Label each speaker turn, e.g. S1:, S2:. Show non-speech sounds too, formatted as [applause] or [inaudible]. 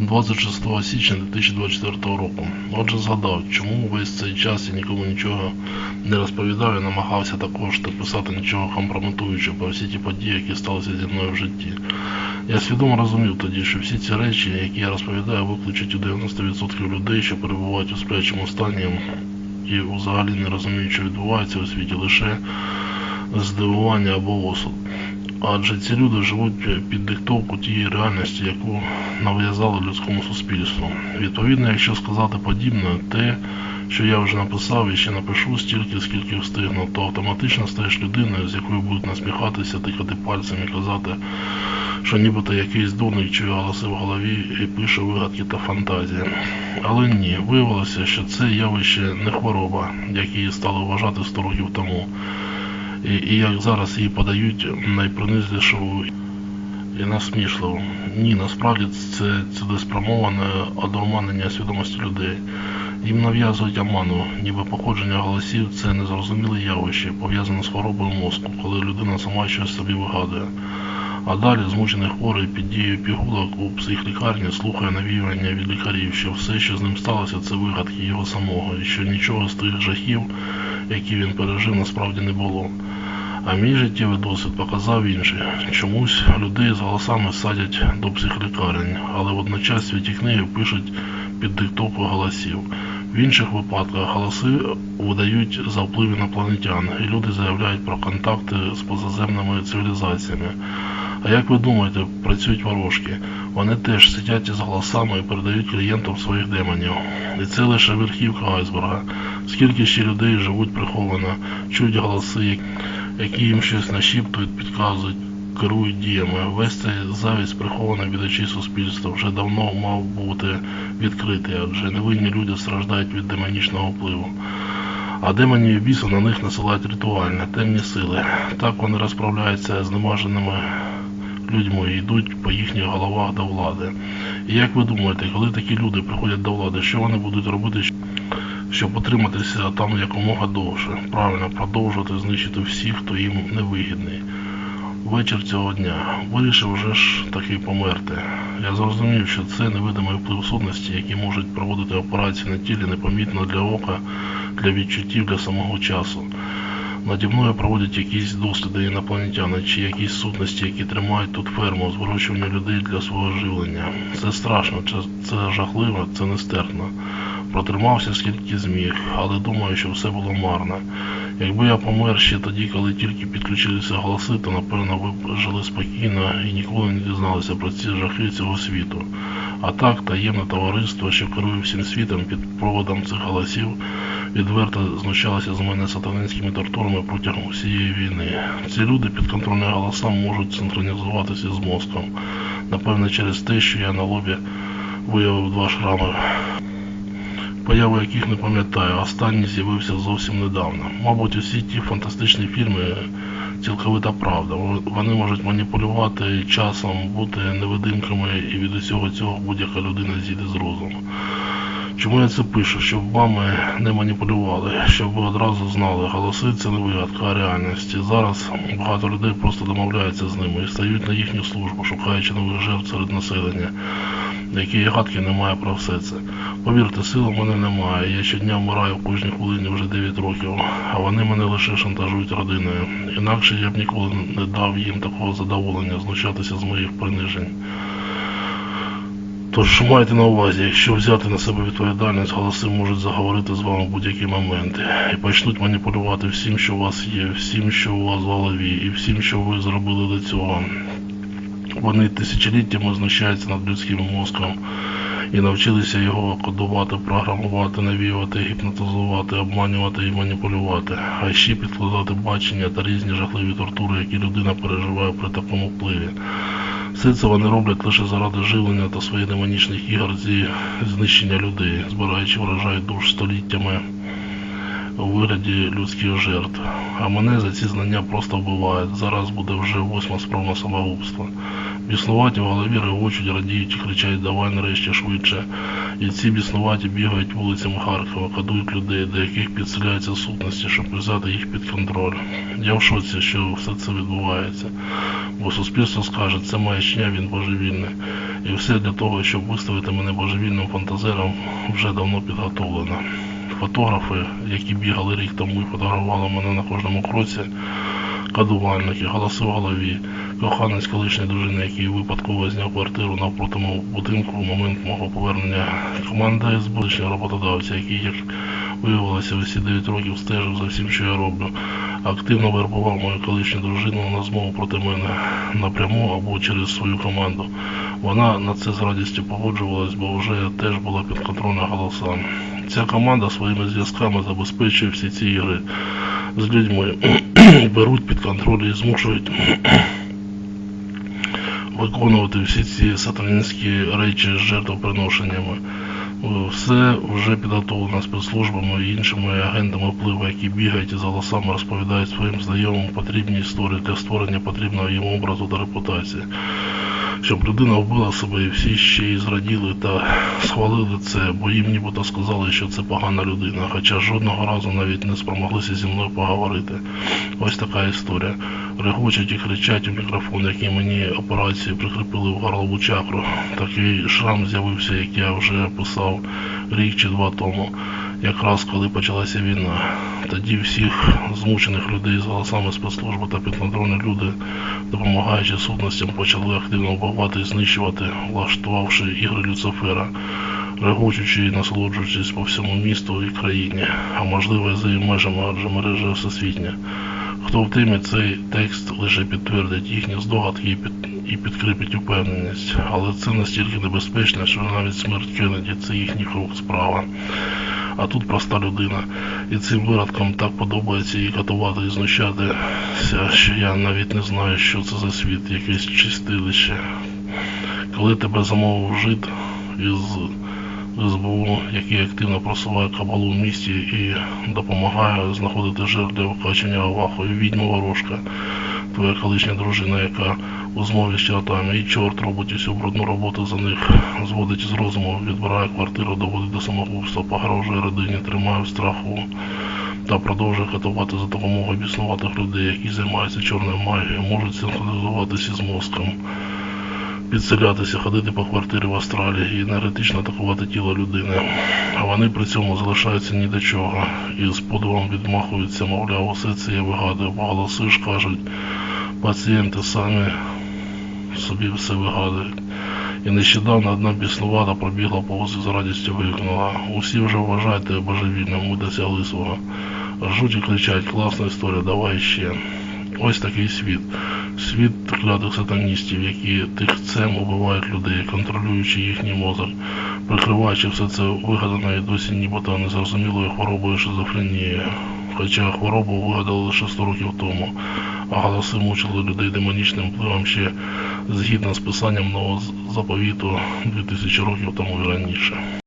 S1: 26 січня 2024 року. Отже, згадав, чому весь цей час я нікому нічого не розповідав і намагався також не писати нічого компрометуючого про всі ті події, які сталися зі мною в житті. Я свідомо розумів тоді, що всі ці речі, які я розповідаю, викличуть у 90% людей, що перебувають у сплячому стані і взагалі не розуміють, що відбувається у світі, лише здивування або осуд. Адже ці люди живуть під диктовку тієї реальності, яку нав'язали людському суспільству. Відповідно, якщо сказати подібне, те, що я вже написав і ще напишу стільки, скільки встигну, то автоматично стаєш людиною, з якою будуть насміхатися, тикати пальцем і казати, що нібито якийсь дурник чує голоси в голові і пише вигадки та фантазії. Але ні, виявилося, що це явище не хвороба, як її стали вважати 100 років тому. І, і як зараз її подають найпринизливішу і насмішливу. Ні, насправді це цілеспрямоване одурманення свідомості людей. Їм нав'язують аману, ніби походження голосів це незрозуміле явище, пов'язане з хворобою мозку, коли людина сама щось собі вигадує. А далі змучений хворий під дією пігулок у психлікарні слухає навіювання від лікарів, що все, що з ним сталося, це вигадки його самого, і що нічого з тих жахів, які він пережив, насправді не було. А мій життєвий досвід показав інше. Чомусь людей з голосами садять до психлікарень, але водночас святі книги пишуть під диктовку голосів. В інших випадках голоси видають за вплив інопланетян, і люди заявляють про контакти з позаземними цивілізаціями. А як ви думаєте, працюють ворожки? Вони теж сидять із голосами і передають клієнтам своїх демонів. І це лише верхівка айсберга. Скільки ще людей живуть приховано, чують голоси, які їм щось нашіптують, підказують, керують діями. Весь цей завість прихований від очей суспільства вже давно мав бути відкритий, адже невинні люди страждають від демонічного впливу. А демонів і біси на них насилають ритуальне, темні сили. Так вони розправляються з немаженими людьми і йдуть по їхніх головах до влади. І як ви думаєте, коли такі люди приходять до влади, що вони будуть робити, щоб утриматися там якомога довше? Правильно, продовжувати знищити всіх, хто їм невигідний. Вечір цього дня вирішив вже ж таки померти. Я зрозумів, що це невидимий вплив сутності, які можуть проводити операції на тілі непомітно для ока, для відчуттів, для самого часу. Наді мною проводять якісь досліди інопланетяни чи якісь сутності, які тримають тут ферму з вирощування людей для свого живлення. Це страшно, це, це жахливо, це нестерпно. Протримався скільки зміг, але думаю, що все було марно. Якби я помер ще тоді, коли тільки підключилися голоси, то напевно ви б жили спокійно і ніколи не дізналися про ці жахи цього світу. А так, таємне товариство, що керує всім світом під проводом цих голосів, відверто знущалося з мене сатанинськими тортурами протягом усієї війни. Ці люди підконтрольні голосам можуть синхронізуватися з мозком. Напевно, через те, що я на лобі виявив два шрами появу яких не пам'ятаю, останній з'явився зовсім недавно. Мабуть, усі ті фантастичні фільми цілковита правда. Вони можуть маніпулювати часом, бути невидимками, і від усього цього будь-яка людина зійде з розуму. Чому я це пишу? Щоб вами не маніпулювали, щоб ви одразу знали, голоси це не вигадка, а реальність. І Зараз багато людей просто домовляються з ними і стають на їхню службу, шукаючи нових жертв серед населення, які гадки немає про все це. Повірте, сил у мене немає. Я щодня вмираю в кожній хвилині вже 9 років, а вони мене лише шантажують родиною. Інакше я б ніколи не дав їм такого задоволення знущатися з моїх принижень. Тож майте на увазі, якщо взяти на себе відповідальність, голоси можуть заговорити з вами в будь-які моменти і почнуть маніпулювати всім, що у вас є, всім, що у вас в голові, і всім, що ви зробили до цього. Вони тисячоліттями знущаються над людським мозком і навчилися його кодувати, програмувати, навіювати, гіпнотизувати, обманювати і маніпулювати, а ще підкладати бачення та різні жахливі тортури, які людина переживає при такому впливі. Все це вони роблять лише заради живлення та своїх демонічних ігор зі знищення людей, збираючи врожай душ століттями у вигляді людських жертв. А мене за ці знання просто вбивають. Зараз буде вже восьма спроба самогубства. Біснуваті в голові регочуть, радіють і кричать «давай нарешті швидше». І ці біснуваті бігають вулицями Харкова, кадують людей, до яких підселяються сутності, щоб взяти їх під контроль. Я в шоці, що все це відбувається. Бо суспільство скаже, це маячня, він божевільний. І все для того, щоб виставити мене божевільним фантазером, вже давно підготовлено. Фотографи, які бігали рік тому і фотографували мене на кожному кроці, кадувальники, голоси в голові, коханець колишньої дружини, який випадково зняв квартиру навпроти мого будинку в момент мого повернення, команда будучого роботодавця, який, як виявилося, усі 9 років стежив за всім, що я роблю, активно вербував мою колишню дружину на змову проти мене напряму або через свою команду. Вона на це з радістю погоджувалась, бо вже теж була підконтрольна голосам. Ця команда своїми зв'язками забезпечує всі ці ігри з людьми, [clears throat] беруть під контроль і змушують [clears throat] виконувати всі ці сатанинські речі з жертвоприношеннями. Все вже підготовлено спецслужбами і іншими агентами впливу, які бігають і за голосами розповідають своїм знайомим потрібні історії для створення потрібного їм образу та репутації. Щоб людина вбила себе і всі ще й зраділи та схвалили це, бо їм нібито сказали, що це погана людина, хоча жодного разу навіть не спромоглися зі мною поговорити. Ось така історія. Регочуть і кричать у мікрофон, який мені операції прикріпили в горлову чакру. Такий шрам з'явився, як я вже писав рік чи два тому, якраз коли почалася війна. Тоді всіх змучених людей з голосами спецслужби та підконтрольні люди, допомагаючи сутностям, почали активно вбивати і знищувати, влаштувавши ігри Люцифера, регочучи і насолоджуючись по всьому місту і країні, а можливо і за її межами, адже мережа всесвітня. Хто в темі цей текст лише підтвердить їхні здогадки і, під, і підкріпить упевненість, але це настільки небезпечно, що навіть смерть Кеннеді це їхніх рук справа. А тут проста людина. І цим виродкам так подобається її катувати і знущатися, що я навіть не знаю, що це за світ, якесь чистилище. Коли тебе замовив жит із СБУ, який активно просуває кабалу в місті і допомагає знаходити жертв для викачення Авахою, відьма ворожка, твоя колишня дружина, яка у змові з чортами, і чорт робить усю брудну роботу за них, зводить з розуму, відбирає квартиру, доводить до самогубства, погрожує родині, тримає в страху. Та продовжує катувати за допомогою біснуватих людей, які займаються чорною магією, можуть синхронізуватися з мозком підселятися, ходити по квартирі в Австралії і енергетично атакувати тіло людини. А вони при цьому залишаються ні до чого. І з подивом відмахуються, мовляв, усе це я вигадую, голоси ж кажуть, пацієнти самі собі все вигадують. І нещодавно одна біснувата пробігла повз і з радістю вигукнула. Усі вже вважають божевільним, ми досягли свого. Ржуть і кричать, класна історія, давай ще. Ось такий світ. Світ клятих сатаністів, які тихцем убивають людей, контролюючи їхній мозок, прикриваючи все це вигаданою досі нібито незрозумілою хворобою шизофренії. Хоча хворобу вигадали лише 100 років тому, а голоси мучили людей демонічним впливом ще згідно з писанням нового заповіту 2000 років тому і раніше.